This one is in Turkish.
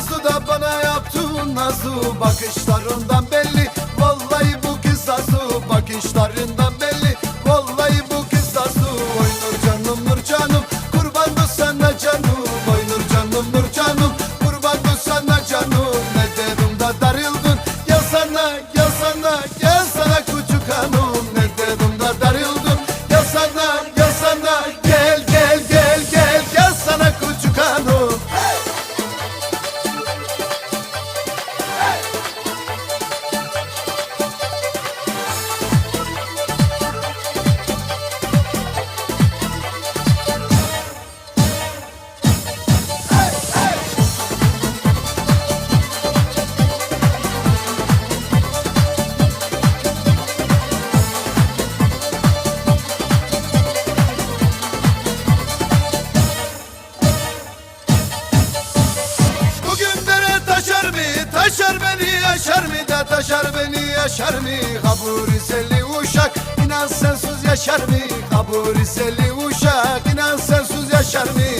Nazlı da bana yaptığın Nazlı Bakışlarından belli. Vallahi bu kız Nazlı Bakışlarından belli. Vallahi bu kız Nazlı Oy Nurcanım Nurcanım Kurban bu sana canım mı? Taşar beni yaşar mı da taşar beni yaşar mı? Kabur iseli uşak inan sensiz yaşar mı? Kabur iseli uşak inan sensiz yaşar mı?